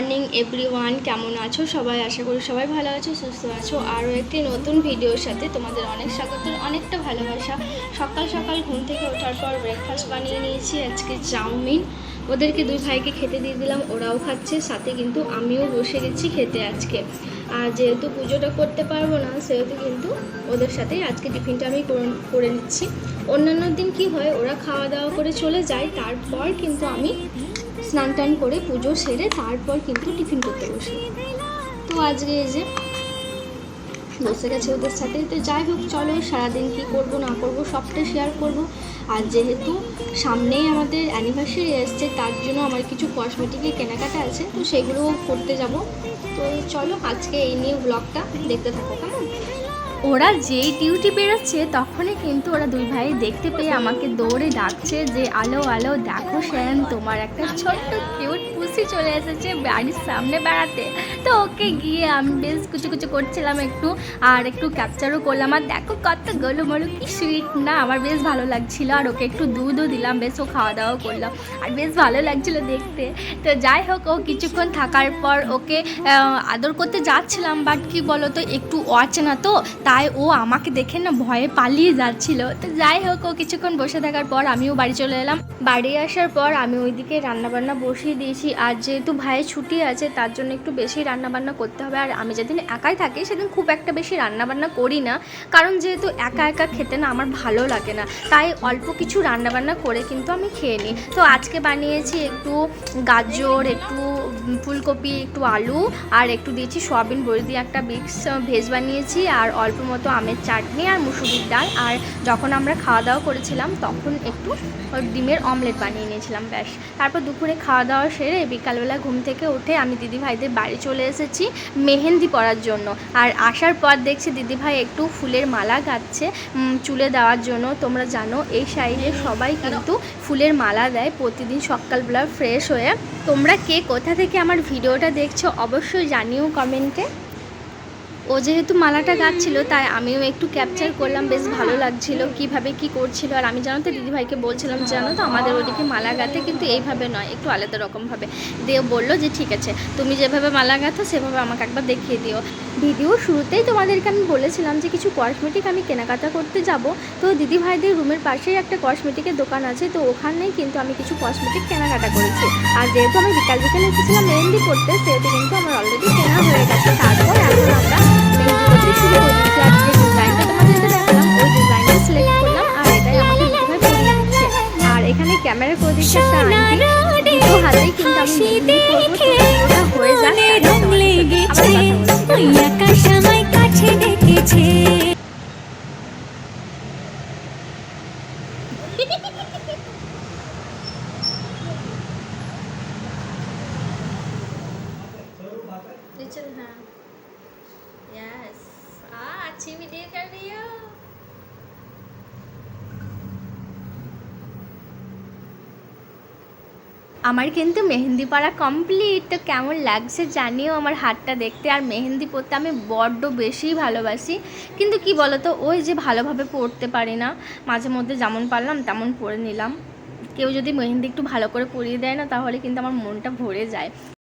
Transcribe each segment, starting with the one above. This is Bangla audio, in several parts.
মর্নিং এভরিওয়ান, কেমন আছো? সবাই আশা করি সবাই ভালো আছো, সুস্থ আছো। আরও একটি নতুন ভিডিওর সাথে তোমাদের অনেক স্বাগত অনেকটা ভালোবাসা। সকাল সকাল ঘুম থেকে ওঠার পর ব্রেকফাস্ট বানিয়ে নিয়েছি, আজকে চাউমিন। ওদেরকে দুই ভাইকে খেতে দিয়ে দিলাম, ওরাও খাচ্ছে, সাথে কিন্তু আমিও বসে গেছি খেতে আজকে। আর যেহেতু পুজোটা করতে পারব না, সেহেতু কিন্তু ওদের সাথেই আজকে টিফিনটা আমি করে- করে নিচ্ছি। অন্যান্য দিন কি হয়, ওরা খাওয়া দাওয়া করে চলে যায়, তারপর কিন্তু আমি স্নান টান করে পুজো সেরে তারপর কিন্তু টিফিন করতে বসি। তো আজকে এই যে বসে গেছে ওদের সাথে। তো যাই হোক, চলো সারাদিন কী করব, না করব, সবটা শেয়ার করব। আর যেহেতু সামনেই আমাদের অ্যানিভার্সারি এসছে, তার জন্য আমার কিছু কসমেটিকের কেনাকাটা আছে, তো সেগুলোও করতে যাব। তো চলো আজকে এই নিয়ে ব্লগটা দেখতে থাকো, কেমন? ওরা যেই ডিউটি বেরোচ্ছে তখনই কিন্তু ওরা দুই ভাই দেখতে পেয়ে আমাকে দৌড়ে ডাকছে যে, আলো আলো, দেখো শ্যান তোমার একটা ছোট্ট কিউট পুষি চলে এসেছে বাড়ির সামনে বেড়াতে। তো ওকে গিয়ে আমি বেশ কুচু কুচু করছিলাম একটু, আর একটু ক্যাপচারও করলাম। আর দেখো কত গোলুমলু, কি সুইট না? আমার বেশ ভালো লাগছিল। আর ওকে একটু দুধও দিলাম, বেশ ও খাওয়া দাওয়া করলাম আর বেশ ভালো লাগছিল দেখতে। তো যাই হোক, ও কিছুক্ষণ থাকার পর ওকে আদর করতে যাচ্ছিলাম বাট কি বলো তো একটু অচেনা তো তাই ও আমাকে দেখে না ভয়ে পালিয়ে যাচ্ছিল। তো যাই হোক, ও কিছুক্ষণ বসে থাকার পর আমিও বাড়ি চলে এলাম। বাড়ি আসার পর আমি ওইদিকে রান্নাবান্না বসিয়ে দিয়েছি। আর যেহেতু ভাইয়ের ছুটি আছে, তার জন্য একটু বেশি রান্নাবান্না করতে হবে। আর আমি যেদিন একাই থাকি, সেদিন খুব একটা বেশি রান্নাবান্না করি না। কারণ যেহেতু একা একা খেতে না আমার ভালো লাগে না। তাই অল্প কিছু রান্নাবান্না করে কিন্তু আমি খেয়ে নিই। তো আজকে বানিয়েছি একটু গাজর, একটু ফুলকপি, একটু আলু, আর একটু দিয়েছি সয়াবিন, বড়ি দিয়ে একটা মিক্স ভেজ বানিয়েছি। আর অল্প মতো আমের চাটনি আর মুসুরির ডাল। আর যখন আমরা খাওয়া দাওয়া করেছিলাম, তখন একটু ডিমের অমলেট বানিয়ে নিয়েছিলাম, ব্যাস। তারপর দুপুরে খাওয়া দাওয়া সেরে বিকালবেলা ঘুম থেকে উঠে আমি দিদি ভাইদের বাড়ি চলে এসেছি মেহেন্দি পরার জন্য। আর আসার পর দেখছি দিদি ভাই একটু ফুলের মালা গাচ্ছে চুলে দেওয়ার জন্য। তোমরা জানো, এই সাইডে সবাই কিন্তু ফুলের মালা দেয় প্রতিদিন সকালবেলা ফ্রেশ হয়ে। তোমরা কে কোথা থেকে আমার ভিডিওটা দেখছ, অবশ্যই জানিও কমেন্টে। ও যেহেতু মালাটা গাচ্ছিল, তাই আমিও একটু ক্যাপচার করলাম, বেশ ভালো লাগছিল কীভাবে কি করছিল। আর আমি জানো তো দিদিভাইকে বলছিলাম, জানো তো আমাদের ওদিকে মালা গাঁথে কিন্তু এইভাবে নয়, একটু আলাদা রকমভাবে। দিয়ে বলল যে, ঠিক আছে, তুমি যেভাবে মালা গাঁথো, সেভাবে আমাকে একবার দেখিয়ে দিও। ভিডিও শুরুতেই তোমাদেরকে আমি বলেছিলাম যে, কিছু কসমেটিক আমি কেনাকাটা করতে যাব। তো দিদি ভাইদের রুমের পাশেই একটা কসমেটিকের দোকান আছে, তো ওখানেই কিন্তু আমি কিছু কসমেটিক কেনাকাটা করেছি। আর যেহেতু আমি বিকাল বিকাল এসেছিলাম মেহেন্দি করতে সেহেতু কিন্তু আমার অলরেডি যাক তারপর তোমাদের সাথে আবার কথা বলছি। আমায় কাছে ডেকেছে नीचे हाँ यस हाँ अच्छी वीडियो कर रही हो আমার কিন্তু মেহেন্দি পাড়া কমপ্লিট তো কেমন লাগছে জানিও আমার হাতটা দেখতে। আর মেহেন্দি পরতে আমি বড্ড বেশি ভালোবাসি। কিন্তু কি বলতো, ওই যে ভালোভাবে পরতে পারি না। মাঝে মধ্যে যেমন পারলাম, তেমন পরে নিলাম। কেউ যদি মেহেন্দি একটু ভালো করে পরিয়ে দেয় না, তাহলে কিন্তু আমার মনটা ভরে যায়।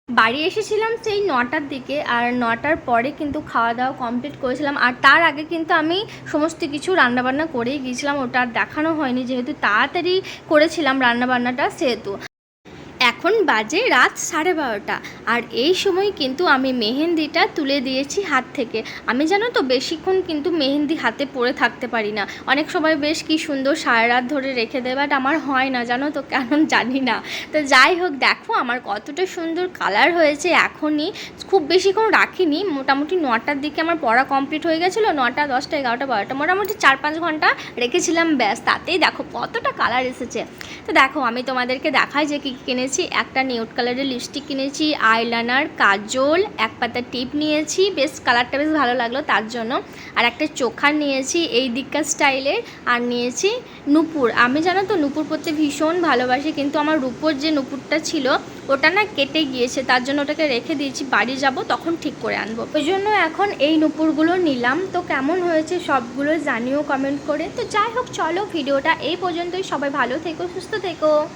বাড়ি এসেছিলাম সেই নটার দিকে, আর নটার পরে কিন্তু খাওয়া দাওয়া কমপ্লিট করেছিলাম। আর তার আগে কিন্তু আমি সমস্ত কিছু রান্নাবান্না করেই গিয়েছিলাম। ওটা আর দেখানো হয়নি, যেহেতু তাড়াতাড়ি করেছিলাম রান্নাবান্নাটা, সেহেতু। এখন বাজে রাত সাড়ে বারোটা। আর এই সময় কিন্তু আমি মেহেন্দিটা তুলে দিয়েছি হাত থেকে। আমি জানো তো বেশিক্ষণ কিন্তু মেহেন্দি হাতে পরে থাকতে পারি না। অনেক সময় বেশ কি সুন্দর সারা রাত ধরে রেখে দেয় বাট আমার হয় না, জানো তো কেন জানি না। তো যাই হোক, দেখো আমার কতটা সুন্দর কালার হয়েছে এখনই। খুব বেশিক্ষণ রাখিনি, মোটামুটি নটার দিকে আমার পড়া কমপ্লিট হয়ে গেছিল, নটা, দশটা, এগারোটা, বারোটা, মোটামুটি চার পাঁচ ঘণ্টা রেখেছিলাম, ব্যাস। তাতেই দেখো কতটা কালার এসেছে। তো দেখো, আমি তোমাদেরকে দেখাই যে কী কী কিনেছি। একটা নিউট কালারের লিপস্টিক কিনেছি, আইলাইনার, কাজল, এক পাতা টিপ নিয়েছি, বেশ কালারটা বেশ ভালো লাগল তার জন্য। আর একটা চোখা নিয়েছি, এই দিককার স্টাইলের আর নিয়েছি নুপুর। আমি জানো তো, নুপুর পরতে ভীষণ ভালোবাসি, কিন্তু আমার রূপোর যে নুপুরটা ছিল, ওটা না কেটে গিয়েছে, তার জন্য ওটাকে রেখে দিয়েছি, বাড়ি যাব, তখন ঠিক করে আনব। ওই জন্য এখন এই নুপুরগুলো নিলাম। তো কেমন হয়েছে সবগুলো জানিও কমেন্ট করে। তো যাই হোক, চলো ভিডিওটা এই পর্যন্তই। সবাই ভালো থেকো, সুস্থ থেকো।